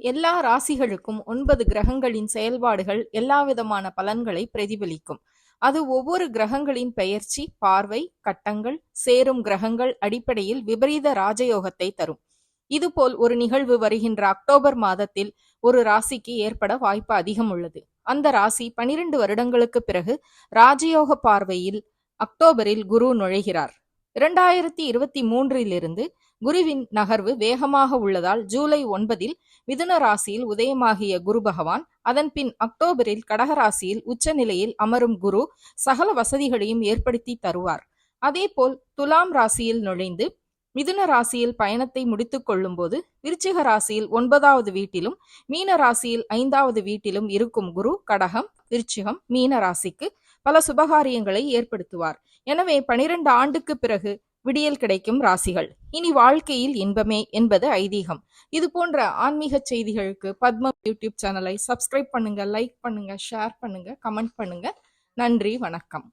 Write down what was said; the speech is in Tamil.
எல்லா ராசிகளுக்கும் ஒன்பது கிரகங்களின் செயல்பாடுகள் எல்லாவிதமான பலன்களை பிரதிபலிக்கும். அது ஒவ்வொரு கிரகங்களின் பெயர்ச்சி பார்வை கட்டங்கள் சேரும் கிரகங்கள் அடிப்படையில் விபரீத ராஜயோகத்தை தரும். இதுபோல் ஒரு நிகழ்வு வருகின்ற அக்டோபர் மாதத்தில் ஒரு ராசிக்கு ஏற்பட வாய்ப்பு அதிகம் உள்ளது. அந்த ராசி பனிரெண்டு வருடங்களுக்கு பிறகு ராஜயோக பார்வையில் அக்டோபரில் குரு நுழைகிறார். இரண்டாயிரத்தி இருபத்தி மூன்றிலிருந்து குருவின் நகர்வு வேகமாக உள்ளதால் ஜூலை ஒன்பதில் மிதுன ராசியில் உதயமாகிய குரு பகவான் அதன் பின் அக்டோபரில் கடகராசியில் உச்சநிலையில் அமரும் குரு சகல வசதிகளையும் ஏற்படுத்தி தருவார். அதேபோல் துலாம் ராசியில் நுழைந்து மிதுன ராசியில் பயணத்தை முடித்துக் கொள்ளும் போது விருச்சிக ராசியில் ஒன்பதாவது வீட்டிலும் மீன ராசியில் ஐந்தாவது வீட்டிலும் இருக்கும் குரு கடகம் விருச்சிகம் மீன ராசிக்கு பல சுபகாரியங்களை ஏற்படுத்துவார். எனவே பனிரெண்டு ஆண்டுக்கு பிறகு விடியல் கிடைக்கும் ராசிகள். இனி வாழ்க்கையில் இன்பமே என்பது ஐதீகம். இது போன்ற ஆன்மீக செய்திகளுக்கு பத்ம யூடியூப் சேனலை சப்ஸ்கிரைப் பண்ணுங்க லைக் பண்ணுங்க ஷேர் பண்ணுங்க கமெண்ட் பண்ணுங்க. நன்றி வணக்கம்.